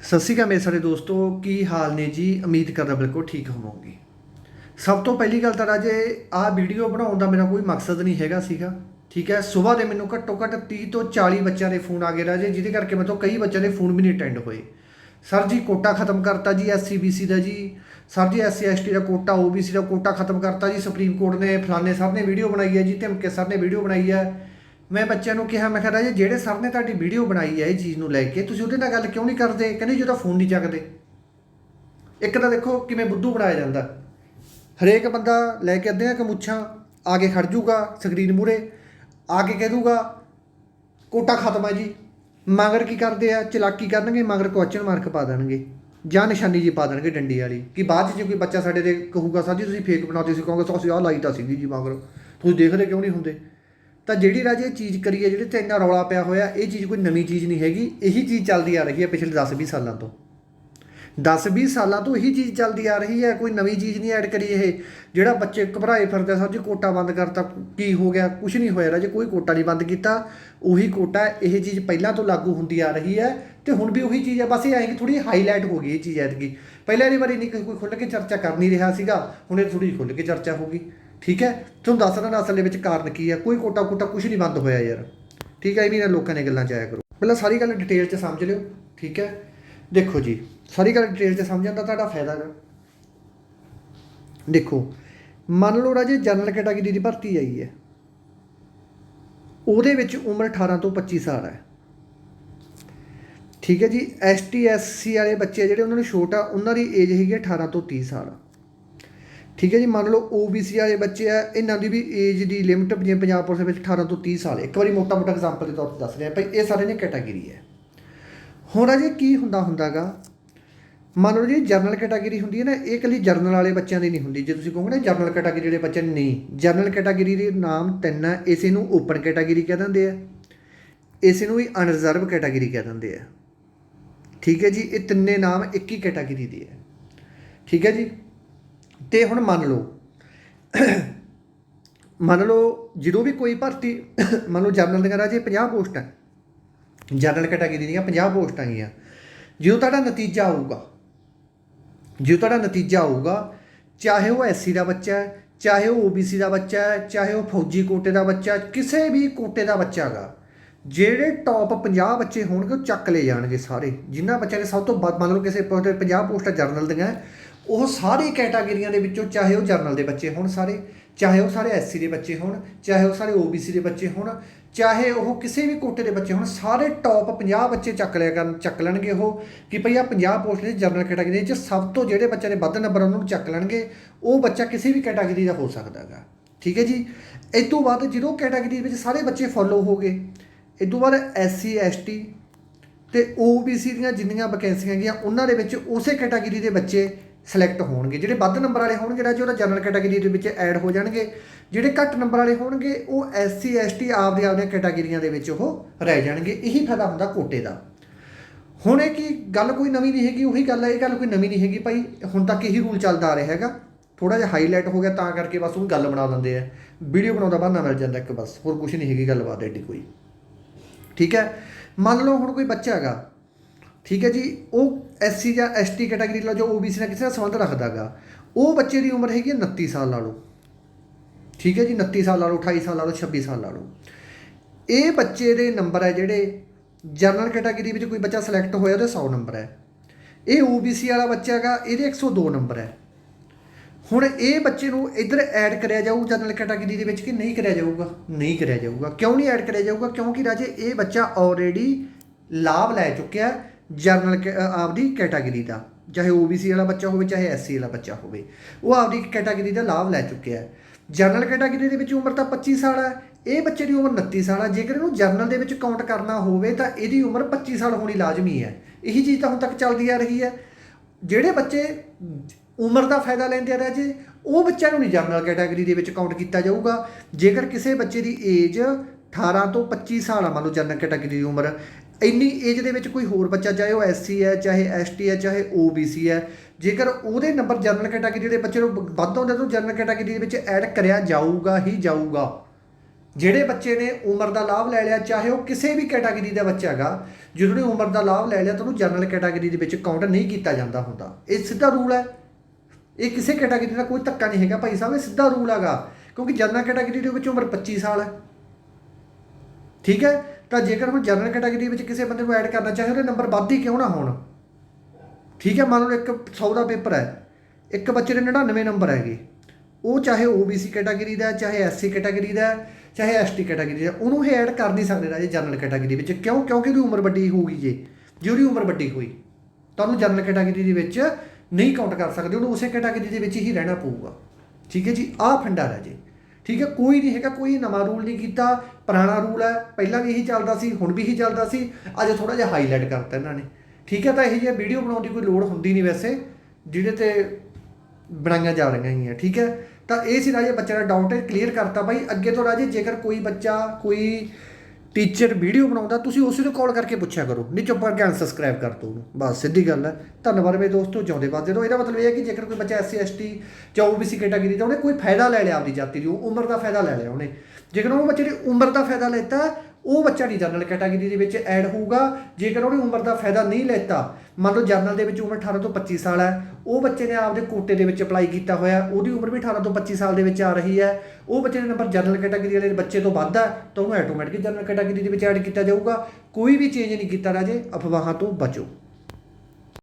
ਸਤਿ ਸ਼੍ਰੀ ਅਕਾਲ ਮੇਰੇ ਸਾਰੇ ਦੋਸਤੋ, ਕੀ ਹਾਲ ਨੇ ਜੀ? ਉਮੀਦ ਕਰਦਾ ਬਿਲਕੁਲ ਠੀਕ ਹੋਵੋਗੇ। ਸਭ ਤੋਂ ਪਹਿਲੀ ਗੱਲ ਤਾਂ ਰਾਜੇ, ਆਹ ਵੀਡੀਓ ਬਣਾਉਣ ਦਾ ਮੇਰਾ ਕੋਈ ਮਕਸਦ ਨਹੀਂ ਹੈਗਾ ਸੀਗਾ, ਠੀਕ ਹੈ? ਸਵੇਰ ਦੇ ਮੈਨੂੰ ਘੱਟੋ ਘੱਟ 30 ਤੋਂ 40 ਬੱਚਿਆਂ ਦੇ ਫੋਨ ਆ ਗਏ ਰਾਜੇ, ਜਿਹਦੇ ਕਰਕੇ ਮੈਨੂੰ ਕਈ ਬੱਚਿਆਂ ਦੇ ਫੋਨ ਵੀ ਨਹੀਂ ਅਟੈਂਡ ਹੋਏ। ਸਰ ਜੀ, ਕੋਟਾ ਖਤਮ ਕਰਤਾ ਜੀ ਐਸਸੀਬੀਸੀ ਦਾ ਜੀ। ਸਰ ਜੀ ਐਸਸੀ ਐਸਟੀ ਦਾ ਕੋਟਾ ਓਬੀਸੀ ਦਾ ਕੋਟਾ ਖਤਮ ਕਰਤਾ ਜੀ ਸੁਪਰੀਮ ਕੋਰਟ ਨੇ, ਫਲਾਣੇ ਸਰ ਨੇ ਵੀਡੀਓ ਬਣਾਈ ਹੈ ਜੀ, ਧਮਕੇ ਸਰ ਨੇ ਵੀਡੀਓ ਬਣਾਈ ਹੈ। ਮੈਂ ਬੱਚਿਆਂ ਨੂੰ ਕਿਹਾ, ਮੈਂ ਕਿਹਾ, ਰਾਜੇ, ਜਿਹੜੇ ਸਰ ਨੇ ਤੁਹਾਡੀ ਵੀਡੀਓ ਬਣਾਈ ਹੈ ਇਹ ਚੀਜ਼ ਨੂੰ ਲੈ ਕੇ, ਤੁਸੀਂ ਉਹਦੇ ਨਾਲ ਗੱਲ ਕਿਉਂ ਨਹੀਂ ਕਰਦੇ? ਕਹਿੰਦੇ ਜੀ ਉਹਦਾ ਫੋਨ ਨਹੀਂ ਚੱਕਦੇ। ਇੱਕ ਤਾਂ ਦੇਖੋ ਕਿਵੇਂ ਬੁੱਧੂ ਬਣਾਇਆ ਜਾਂਦਾ। ਹਰੇਕ ਬੰਦਾ ਲੈ ਕੇ ਅੱਧੀਆਂ ਕਮੁੱਛਾਂ ਆ ਕੇ ਖੜ ਜੂਗਾ ਸਕਰੀਨ ਮੂਰੇ ਆ ਕੇ ਕਹਿ ਦੂਗਾ, ਕੋਟਾ ਖਤਮ ਹੈ ਜੀ। ਮਗਰ ਕੀ ਕਰਦੇ ਆ? ਚਲਾਕੀ ਕਰਨਗੇ, ਮਗਰ ਕੁਐਸਚਨ ਮਾਰਕ ਪਾ ਦੇਣਗੇ। ਜਾਂ ਨਿਸ਼ਾਨੀ ਜੀ ਪਾ ਦੇਣਗੇ ਡੰਡੀ ਵਾਲੀ, ਕਿ ਬਾਅਦ 'ਚ ਜੇ ਕੋਈ ਬੱਚਾ ਸਾਡੇ ਦੇ ਕਹੂਗਾ ਸਰ ਜੀ ਤੁਸੀਂ ਫੇਕ ਬਣਾਉਂਦੇ ਸੀ, ਕਹੋਗੇ ਤੁਸੀਂ ਆਹ ਲਾਈ ਤਾਂ ਸੀਗੀ ਜੀ ਮਗਰ। ਤੁਸੀਂ ਦੇਖਦੇ ਕਿਉਂ ਨਹੀਂ ਹੁੰਦੇ? ਤਾਂ ਜਿਹੜੀ ਰਾਜੇ ਇਹ ਚੀਜ਼ ਕਰੀ ਹੈ, ਜਿਹੜੇ ਤੇ ਇੰਨਾ ਰੌਲਾ ਪਿਆ ਹੋਇਆ, ਇਹ ਚੀਜ਼ ਕੋਈ ਨਵੀਂ ਚੀਜ਼ ਨਹੀਂ ਹੈਗੀ। ਇਹੀ ਚੀਜ਼ ਚੱਲਦੀ ਆ ਰਹੀ ਹੈ ਪਿਛਲੇ 10-20 ਸਾਲਾਂ ਤੋਂ। 10-20 ਸਾਲਾਂ ਤੋਂ ਇਹੀ ਚੀਜ਼ ਚੱਲਦੀ ਆ ਰਹੀ ਹੈ, ਕੋਈ ਨਵੀਂ ਚੀਜ਼ ਨਹੀਂ ਐਡ ਕਰੀ ਇਹ। ਜਿਹੜਾ ਬੱਚੇ ਘਬਰਾਏ ਫਿਰਦੇ ਸਰ ਜੀ ਕੋਟਾ ਬੰਦ ਕਰਤਾ, ਕੀ ਹੋ ਗਿਆ? ਕੁਝ ਨਹੀਂ ਹੋਇਆ ਰਾਜੇ, ਕੋਈ ਕੋਟਾ ਨਹੀਂ ਬੰਦ ਕੀਤਾ। ਉਹੀ ਕੋਟਾ, ਇਹ ਚੀਜ਼ ਪਹਿਲਾਂ ਤੋਂ ਲਾਗੂ ਹੁੰਦੀ ਆ ਰਹੀ ਹੈ ਤੇ ਹੁਣ ਵੀ ਉਹੀ ਚੀਜ਼ ਹੈ। ਬਸ ਇਹ ਆਏਗੀ ਥੋੜੀ ਹਾਈਲਾਈਟ ਹੋ ਗਈ ਇਹ ਚੀਜ਼ ਐਤਕੀ। ਪਹਿਲਾਂ ਇਹਦੀ ਵਾਰੀ ਨਹੀਂ ਕੋਈ ਖੁੱਲ੍ਹ ਕੇ ਚਰਚਾ ਕਰ ਨਹੀਂ ਰਿਹਾ ਸੀਗਾ, ਹੁਣ ਇਹ ਥੋੜੀ ਖੁੱਲ੍ਹ ਕੇ ਚਰਚਾ ਹੋ ਗਈ। ਠੀਕ ਹੈ? ਤੁਹਾਨੂੰ ਦੱਸ ਦਿੰਦਾ ਅਸਲ ਦੇ ਵਿੱਚ ਕਾਰਨ ਕੀ ਹੈ? ਕੋਈ ਕੋਟਾ ਕੋਟਾ ਕੁਝ ਨਹੀਂ ਬੰਦ ਹੋਇਆ ਯਾਰ। ਠੀਕ ਹੈ? ਇਹ ਨਹੀਂ ਨਾ ਲੋਕਾਂ ਨੇ ਗੱਲਾਂ ਚ ਆਇਆ ਕਰੋ। ਪਹਿਲਾਂ ਸਾਰੀ ਗੱਲ ਡਿਟੇਲ ਚ ਸਮਝ ਲਿਓ, ਠੀਕ ਹੈ? ਦੇਖੋ ਜੀ, ਸਾਰੀ ਗੱਲ ਡਿਟੇਲ ਚ ਸਮਝਣ ਦਾ ਤੁਹਾਡਾ ਫਾਇਦਾ ਹੈ ਦੇਖੋ, ਮੰਨ ਲਓ ਰਾਜੇ ਜਨਰਲ ਕੈਟਾਗਰੀ ਦੀ ਭਰਤੀ ਆਈ ਹੈ। ਉਹਦੇ ਵਿੱਚ ਉਮਰ 18 ਤੋਂ 25 ਸਾਲ ਹੈ। ਠੀਕ ਹੈ ਜੀ? ਐਸਟੀ ਐਸਸੀ ਵਾਲੇ ਬੱਚੇ ਜਿਹੜੇ, ਉਹਨਾਂ ਨੂੰ ਛੋਟਾ, ਉਹਨਾਂ ਦੀ ਏਜ ਹੈਗੀ ਹੈ 18 ਤੋਂ 30 ਸਾਲ। ਠੀਕ ਹੈ ਜੀ, ਮੰਨ ਲਓ OBC ਵਾਲੇ ਬੱਚੇ ਆ, ਇਹਨਾਂ ਦੀ ਵੀ ਏਜ ਦੀ ਲਿਮਟ ਜਿਵੇਂ ਪੰਜਾਬ ਪੁਲਿਸ ਵਿੱਚ 18 ਤੋਂ 30 ਸਾਲ ਇੱਕ ਵਾਰੀ ਮੋਟਾ ਮੋਟਾ ਐਗਜ਼ਾਮਪਲ ਦੇ ਤੌਰ ਤੇ ਦੱਸ ਰਿਹਾ, ਭਾਈ ਇਹ ਸਾਰੇ ਨੇ ਕੈਟਾਗਰੀ ਹੈ। ਹੁਣ ਅਜੇ ਕੀ ਹੁੰਦਾ ਹੁੰਦਾਗਾ? ਮੰਨ ਲਓ ਜੀ ਜਰਨਲ ਕੈਟਾਗਰੀ ਹੁੰਦੀ ਹੈ ਨਾ, ਇਹ ਇਕੱਲੀ ਜਰਨਲ ਵਾਲੇ ਬੱਚਿਆਂ ਦੀ ਨਹੀਂ ਹੁੰਦੀ। ਜੇ ਤੁਸੀਂ ਕਹੋਗੇ ਨਾ ਜਰਨਲ ਕੈਟਾਗਰੀ ਜਿਹੜੇ ਬੱਚੇ ਨਹੀਂ ਜਰਨਲ ਕੈਟਾਗਰੀ ਦੇ ਨਾਮ ਤਿੰਨ ਹੈ ਇਸੇ ਨੂੰ ਓਪਨ ਕੈਟਾਗਰੀ ਕਹਿ ਦਿੰਦੇ ਆ। ਇਸੇ ਨੂੰ ਵੀ ਅਨਰਿਜ਼ਰਵ ਕੈਟਾਗਰੀ ਕਹਿ ਦਿੰਦੇ ਆ। ਠੀਕ ਹੈ ਜੀ, ਇਹ ਤਿੰਨੇ ਨਾਮ ਇੱਕ ਹੀ ਕੈਟਾਗਰੀ ਦੇ ਹੈ ਠੀਕ ਹੈ ਜੀ? ਤੇ ਹੁਣ ਮੰਨ ਲਓ ਮੰਨ ਲਓ ਜਦੋਂ ਵੀ ਕੋਈ ਭਰਤੀ, ਮੰਨ ਲਓ ਜਰਨਲ ਦੀਆਂ ਰਾਜੇ 50 ਪੋਸਟਾਂ ਜਰਨਲ ਕੈਟਾਗਰੀ ਦੀਆਂ 50 ਪੋਸਟਾਂ ਗਈਆਂ, ਜਦੋਂ ਤੁਹਾਡਾ ਨਤੀਜਾ ਆਊਗਾ, ਜਦੋਂ ਤੁਹਾਡਾ ਨਤੀਜਾ ਆਊਗਾ, ਚਾਹੇ ਉਹ ਐਸਸੀ ਦਾ ਬੱਚਾ ਹੈ, ਚਾਹੇ ਉਹ ਓਬੀਸੀ ਦਾ ਬੱਚਾ ਹੈ, ਚਾਹੇ ਉਹ ਫੌਜੀ ਕੋਟੇ ਦਾ ਬੱਚਾ ਕਿਸੇ ਵੀ ਕੋਟੇ ਦਾ ਬੱਚਾ ਹੈਗਾ, ਜਿਹੜੇ ਟੌਪ 50 ਬੱਚੇ ਹੋਣਗੇ ਉਹ ਚੱਕ ਲਏ ਜਾਣਗੇ ਸਾਰੇ, ਜਿਨ੍ਹਾਂ ਬੱਚਿਆਂ ਨੇ ਸਭ ਤੋਂ ਵੱਧ, ਮੰਨ ਲਓ ਕਿਸੇ ਪੋਸਟ 50 ਪੋਸਟਾਂ ਜਰਨਲ ਦੀਆਂ ਉਹ ਸਾਰੇ ਕੈਟਾਗਰੀਆਂ ਦੇ ਵਿੱਚੋਂ ਚਾਹੇ ਉਹ ਜਰਨਲ ਦੇ ਬੱਚੇ ਹੋਣ ਸਾਰੇ, ਚਾਹੇ ਉਹ ਸਾਰੇ ਐਸਸੀ ਦੇ ਬੱਚੇ ਹੋਣ, ਚਾਹੇ ਉਹ ਸਾਰੇ ਓਬੀਸੀ ਦੇ ਬੱਚੇ ਹੋਣ, ਚਾਹੇ ਉਹ ਕਿਸੇ ਵੀ ਕੋਟੇ ਦੇ ਬੱਚੇ ਹੋਣ, ਸਾਰੇ ਟੌਪ 50 ਬੱਚੇ ਚੱਕ ਲਿਆ ਕਰਨ, ਚੱਕ ਲੈਣਗੇ ਉਹ ਕਿ ਭਈ ਆ 50 ਪੋਸਟ ਦੇ ਜਨਰਲ ਕੈਟਾਗਰੀ 'ਚ ਸਭ ਤੋਂ ਜਿਹੜੇ ਬੱਚਿਆਂ ਦੇ ਵੱਧ ਨੰਬਰ ਉਹਨਾਂ ਨੂੰ ਚੱਕ ਲੈਣਗੇ, ਉਹ ਬੱਚਾ ਕਿਸੇ ਵੀ ਕੈਟਾਗਰੀ ਦਾ ਹੋ ਸਕਦਾ ਹੈਗਾ। ਠੀਕ ਹੈ ਜੀ? ਇਸ ਤੋਂ ਬਾਅਦ ਜਦੋਂ ਕੈਟਾਗਰੀ ਵਿੱਚ ਸਾਰੇ ਬੱਚੇ ਫੋਲੋ ਹੋ ਗਏ ਇਸ ਤੋਂ ਬਾਅਦ ਐਸਸੀ, ਐਸਟੀ ਤੇ OBC ਦੀਆਂ ਜਿੰਨੀਆਂ ਵੈਕੈਂਸੀਆਂ ਹੈਗੀਆਂ, ਉਹਨਾਂ ਦੇ ਵਿੱਚ ਉਸੇ ਕੈਟਾਗਰੀ ਦੇ ਬੱਚੇ ਸਿਲੈਕਟ ਹੋਣਗੇ। ਜਿਹੜੇ ਵੱਧ ਨੰਬਰ ਵਾਲੇ ਹੋਣਗੇ ਰਾਜੇ ਉਹਦਾ ਜਨਰਲ ਕੈਟਾਗਰੀ ਦੇ ਵਿੱਚ ਐਡ ਹੋ ਜਾਣਗੇ। ਜਿਹੜੇ ਘੱਟ ਨੰਬਰ ਵਾਲੇ ਹੋਣਗੇ, ਉਹ ਐਸਸੀ ਐਸਟੀ ਆਪਦੇ ਆਪਦੀਆਂ ਕੈਟਾਗਰੀਆਂ ਦੇ ਵਿੱਚ ਉਹ ਰਹਿ ਜਾਣਗੇ। ਇਹੀ ਫਾਇਦਾ ਹੁੰਦਾ ਕੋਟੇ ਦਾ। ਹੁਣ ਇਹ ਕੀ ਗੱਲ ਕੋਈ ਨਵੀਂ ਨਹੀਂ ਹੈਗੀ, ਉਹੀ ਗੱਲ ਹੈ, ਇਹ ਗੱਲ ਕੋਈ ਨਵੀਂ ਨਹੀਂ ਹੈਗੀ ਭਾਈ। ਹੁਣ ਤੱਕ ਇਹੀ ਰੂਲ ਚੱਲਦਾ ਆ ਰਿਹਾ ਹੈਗਾ। ਥੋੜਾ ਜਿਹਾ ਹਾਈਲਾਈਟ ਹੋ ਗਿਆ, ਤਾਂ ਕਰਕੇ ਬਸ ਉਹ ਗੱਲ ਬਣਾ ਦਿੰਦੇ ਆ। ਵੀਡੀਓ ਬਣਾਉਂਦਾ ਬਹਾਨਾ ਮਿਲ ਜਾਂਦਾ ਇੱਕ ਬਸ। ਹੋਰ ਕੁਝ ਨਹੀਂ ਹੈਗੀ ਗੱਲਬਾਤ ਐਡੀ ਕੋਈ। ਠੀਕ ਹੈ? ਮੰਨ ਲਓ ਹੁਣ ਕੋਈ ਬੱਚਾ ਹੈਗਾ। ਠੀਕ ਹੈ ਜੀ, ਉਹ ਐਸਸੀ ਜਾਂ ਐਸਟੀ ਕੈਟਾਗਰੀ ਲਾ ਜੋ OBC ਨਾਲ ਕਿਸੇ ਨਾਲ ਸੰਬੰਧ ਰੱਖਦਾਗਾ, ਉਹ ਬੱਚੇ ਦੀ ਉਮਰ ਹੈਗੀ ਹੈ 29 ਸਾਲ ਲਾ ਲਓ ਠੀਕ ਹੈ ਜੀ 29 ਸਾਲ ਲਾ ਲਓ 28 ਸਾਲ ਲਾ ਲਓ 26 ਸਾਲ ਲਾ ਲਓ ਇਹ ਬੱਚੇ ਦੇ ਨੰਬਰ ਹੈ ਜਿਹੜੇ ਜਨਰਲ ਕੈਟਾਗਰੀ ਵਿੱਚ ਕੋਈ ਬੱਚਾ ਸਿਲੈਕਟ ਹੋਇਆ ਉਹਦੇ 100 ਨੰਬਰ ਹੈ। ਇਹ OBC ਵਾਲਾ ਬੱਚਾ ਹੈਗਾ, ਇਹਦੇ 102 ਨੰਬਰ ਹੈ। ਹੁਣ ਇਹ ਬੱਚੇ ਨੂੰ ਇੱਧਰ ਐਡ ਕਰਿਆ ਜਾਊ ਜਨਰਲ ਕੈਟਾਗਰੀ ਦੇ ਵਿੱਚ ਕਿ ਨਹੀਂ ਕਰਿਆ ਜਾਊਗਾ? ਨਹੀਂ ਕਰਿਆ ਜਾਊਗਾ। ਕਿਉਂ ਨਹੀਂ ਐਡ ਕਰਿਆ ਜਾਊਗਾ? ਕਿਉਂਕਿ ਰਾਜੇ ਇਹ ਬੱਚਾ ਆਲਰੇਡੀ ਲਾਭ ਲੈ ਚੁੱਕਿਆ ਜਨਰਲ ਆਪਦੀ ਕੈਟਾਗਰੀ ਦਾ, ਚਾਹੇ OBC ਵਾਲਾ ਬੱਚਾ ਹੋਵੇ, ਚਾਹੇ SC ਵਾਲਾ ਬੱਚਾ ਹੋਵੇ, ਉਹ ਆਪਦੀ ਕੈਟਾਗਰੀ ਦਾ ਲਾਭ ਲੈ ਚੁੱਕਿਆ ਹੈ। ਜਨਰਲ ਕੈਟਾਗਰੀ ਦੇ ਵਿੱਚ ਉਮਰ ਤਾਂ 25 ਸਾਲ ਹੈ, ਇਹ ਬੱਚੇ ਦੀ ਉਮਰ 29 ਸਾਲ ਹੈ, ਜੇਕਰ ਇਹਨੂੰ ਜਰਨਲ ਦੇ ਵਿੱਚ ਕਾਊਂਟ ਕਰਨਾ ਹੋਵੇ, ਤਾਂ ਇਹਦੀ ਉਮਰ 25 ਸਾਲ ਹੋਣੀ ਲਾਜ਼ਮੀ ਹੈ। ਇਹੀ ਚੀਜ਼ ਤਾਂ ਹੁਣ ਤੱਕ ਚੱਲਦੀ ਆ ਰਹੀ ਹੈ। ਜਿਹੜੇ ਬੱਚੇ ਉਮਰ ਦਾ ਫਾਇਦਾ ਲੈਂਦੇ ਆ ਰਾਜੇ, ਉਹ ਬੱਚਿਆਂ ਨੂੰ ਨਹੀਂ ਜਨਰਲ ਕੈਟਾਗਰੀ ਦੇ ਵਿੱਚ ਕਾਊਂਟ ਕੀਤਾ ਜਾਊਗਾ। ਜੇਕਰ ਕਿਸੇ ਬੱਚੇ ਦੀ ਏਜ 18 ਤੋਂ 25 ਸਾਲ ਆ, ਮੰਨ ਲਓ ਜਨਰਲ ਕੈਟਾਗਰੀ ਦੀ ਉਮਰ। ਇੰਨੀ ਏਜ ਦੇ ਵਿੱਚ ਕੋਈ ਹੋਰ ਬੱਚਾ, ਚਾਹੇ ਉਹ ਐਸਸੀ ਹੈ, ਚਾਹੇ ਐਸਟੀ ਹੈ, ਚਾਹੇ ਓਬੀਸੀ ਹੈ, ਜੇਕਰ ਉਹਦੇ ਨੰਬਰ ਜਨਰਲ ਕੈਟਾਗਰੀ ਦੇ ਬੱਚੇ ਨੂੰ ਵੱਧ ਆਉਂਦੇ ਤਾਂ ਜਨਰਲ ਕੈਟਾਗਰੀ ਦੇ ਵਿੱਚ ਐਡ ਕਰਿਆ ਜਾਊਗਾ, ਹੀ ਜਾਊਗਾ। ਜਿਹੜੇ ਬੱਚੇ ਨੇ ਉਮਰ ਦਾ ਲਾਭ ਲੈ ਲਿਆ, ਚਾਹੇ ਉਹ ਕਿਸੇ ਵੀ ਕੈਟਾਗਰੀ ਦਾ ਬੱਚਾ ਹੈਗਾ ਜਦੋਂ ਨੇ ਉਮਰ ਦਾ ਲਾਭ ਲੈ ਲਿਆ ਤਾਂ ਉਹਨੂੰ ਜਨਰਲ ਕੈਟਾਗਰੀ ਦੇ ਵਿੱਚ ਕਾਊਂਟ ਨਹੀਂ ਕੀਤਾ ਜਾਂਦਾ ਹੁੰਦਾ। ਇਹ ਸਿੱਧਾ ਰੂਲ ਹੈ। ਇਹ ਕਿਸੇ ਕੈਟਾਗਰੀ ਦਾ ਕੋਈ ਧੱਕਾ ਨਹੀਂ ਹੈਗਾ ਭਾਈ ਸਾਹਿਬ, ਇਹ ਸਿੱਧਾ ਰੂਲ ਹੈਗਾ। ਕਿਉਂਕਿ ਜਨਰਲ ਕੈਟਾਗਰੀ ਦੇ ਵਿੱਚ ਉਮਰ 25 ਸਾਲ ਹੈ। ਠੀਕ ਹੈ? ਤਾਂ ਜੇਕਰ ਹੁਣ ਜਨਰਲ ਕੈਟਾਗਰੀ ਵਿੱਚ ਕਿਸੇ ਬੰਦੇ ਨੂੰ ਐਡ ਕਰਨਾ ਚਾਹੇ ਉਹਦੇ ਨੰਬਰ ਵੱਧ ਹੀ ਕਿਉਂ ਨਾ ਹੋਣ। ਠੀਕ ਹੈ? ਮੰਨ ਲਓ ਇੱਕ 100 ਦਾ ਪੇਪਰ ਹੈ। ਇੱਕ ਬੱਚੇ ਦੇ 99 ਨੰਬਰ ਹੈਗੇ। ਉਹ ਚਾਹੇ OBC ਕੈਟਾਗਰੀ ਦਾ ਹੈ, ਚਾਹੇ SC ਕੈਟਾਗਰੀ ਦਾ ਹੈ, ਚਾਹੇ ST ਕੈਟਾਗਰੀ ਦਾ ਉਹਨੂੰ ਇਹ ਐਡ ਕਰ ਨਹੀਂ ਸਕਦੇ ਰਾਜੇ ਜਨਰਲ ਕੈਟਾਗਰੀ ਵਿੱਚ। ਕਿਉਂ? ਕਿਉਂਕਿ ਉਹਦੀ ਉਮਰ ਵੱਡੀ ਹੋਊਗੀ ਜੇ। ਜੇ ਉਹਦੀ ਉਮਰ ਵੱਡੀ ਹੋਈ ਤਾਂ ਉਹਨੂੰ ਜਨਰਲ ਕੈਟਾਗਰੀ ਦੇ ਵਿੱਚ ਨਹੀਂ ਕਾਊਂਟ ਕਰ ਸਕਦੇ ਉਹਨੂੰ ਉਸੇ ਕੈਟਾਗਰੀ ਦੇ ਵਿੱਚ ਹੀ ਰਹਿਣਾ ਪਊਗਾ। ਠੀਕ ਹੈ ਜੀ? ਆਹ ਫੰਡਾ ਰਾਜੇ। ਠੀਕ ਹੈ? ਕੋਈ ਨਹੀਂ ਹੈਗਾ ਕੋਈ ਨਵਾਂ ਰੂਲ ਨਹੀਂ ਕੀਤਾ। ਪੁਰਾਣਾ ਰੂਲ ਹੈ, ਪਹਿਲਾਂ ਵੀ ਇਹੀ ਚੱਲਦਾ ਸੀ, ਹੁਣ ਵੀ ਇਹੀ ਚੱਲਦਾ ਸੀ, ਅੱਜ ਥੋੜਾ ਜਿਹਾ ਹਾਈਲਾਈਟ ਕਰਤਾ ਇਹਨਾਂ ਨੇ। ਠੀਕ ਹੈ, ਤਾਂ ਇਹ ਜਿਹੀ ਵੀਡੀਓ ਬਣਾਉਣ ਦੀ ਕੋਈ ਲੋੜ ਹੁੰਦੀ ਨਹੀਂ ਵੈਸੇ, ਜਿਹਦੇ ਤੇ ਬਣਾਈਆਂ ਜਾ ਰਹੀਆਂ ਹੀ ਠੀਕ ਹੈ। ਤਾਂ ਇਹ ਸੀ ਰਾਜੇ ਬੱਚੇ ਦਾ ਡਾਊਟ ਕਲੀਅਰ ਕਰਤਾ ਬਾਈ, ਅੱਗੇ ਤੋਂ ਰਾਜੇ ਜੇਕਰ ਕੋਈ ਬੱਚਾ, ਕੋਈ ਟੀਚਰ ਵੀਡੀਓ ਬਣਾਉਂਦਾ, ਤੁਸੀਂ ਉਸੇ ਨੂੰ ਕਾਲ ਕਰਕੇ ਪੁੱਛਿਆ ਕਰੋ। ਨਹੀਂ ਚੁੱਪ ਕਰਕੇ ਅਨਸਬਸਕ੍ਰਾਈਬ ਕਰ ਦੋ ਉਹਨੂੰ। ਬਸ, ਸਿੱਧੀ ਗੱਲ ਹੈ। ਧੰਨਵਾਦ ਮੇਰੇ ਦੋਸਤੋ ਜਿਉਂਦੇ ਵਾਦੇ ਰਹੋ ਇਹਦਾ ਮਤਲਬ ਇਹ ਹੈ ਕਿ ਜੇਕਰ ਕੋਈ ਬੱਚਾ ਐਸਸੀ ਐਸਟੀ ਜਾਂ OBC ਕੈਟਾਗਰੀ ਦਾ ਉਹਨੇ ਕੋਈ ਫਾਇਦਾ ਲੈ ਲਿਆ ਆਪਦੀ ਜਾਤੀ ਦੀ ਉਮਰ ਦਾ ਫਾਇਦਾ ਲੈ ਲਿਆ ਉਹਨੇ। ਜੇਕਰ ਉਹ ਬੱਚੇ ਦੀ ਉਮਰ ਦਾ ਫਾਇਦਾ ਲੈਤਾ ਉਹ ਬੱਚਾ ਨਹੀਂ ਜਨਰਲ ਕੈਟਾਗਰੀ ਦੇ ਵਿੱਚ ਐਡ ਹੋਊਗਾ, ਜੇਕਰ ਉਹਨੇ ਉਮਰ ਦਾ ਫਾਇਦਾ ਨਹੀਂ ਲੈਤਾ, ਮੰਨ ਲਓ ਜਨਰਲ ਦੇ ਵਿੱਚ ਉਮਰ 18 ਤੋਂ 25 ਸਾਲ ਹੈ, ਉਹ ਬੱਚੇ ਨੇ ਆਪਦੇ ਕੋਟੇ ਦੇ ਵਿੱਚ ਅਪਲਾਈ ਕੀਤਾ ਹੋਇਆ, ਉਹਦੀ ਉਮਰ ਵੀ 18 ਤੋਂ 25 ਸਾਲ ਦੇ ਵਿੱਚ ਆ ਰਹੀ ਹੈ, ਉਹ ਬੱਚੇ ਦਾ ਨੰਬਰ ਜਨਰਲ ਕੈਟਾਗਰੀ ਵਾਲੇ ਬੱਚੇ ਤੋਂ ਵੱਧ ਹੈ, ਤਾਂ ਉਹਨੂੰ ਆਟੋਮੈਟਿਕ ਜਨਰਲ ਕੈਟਾਗਰੀ ਦੇ ਵਿੱਚ ਐਡ ਕੀਤਾ ਜਾਊਗਾ, ਕੋਈ ਵੀ ਚੇਂਜ ਨਹੀਂ ਕੀਤਾ ਰਾਜੇ, ਅਫਵਾਹਾਂ ਤੋਂ ਬਚੋ।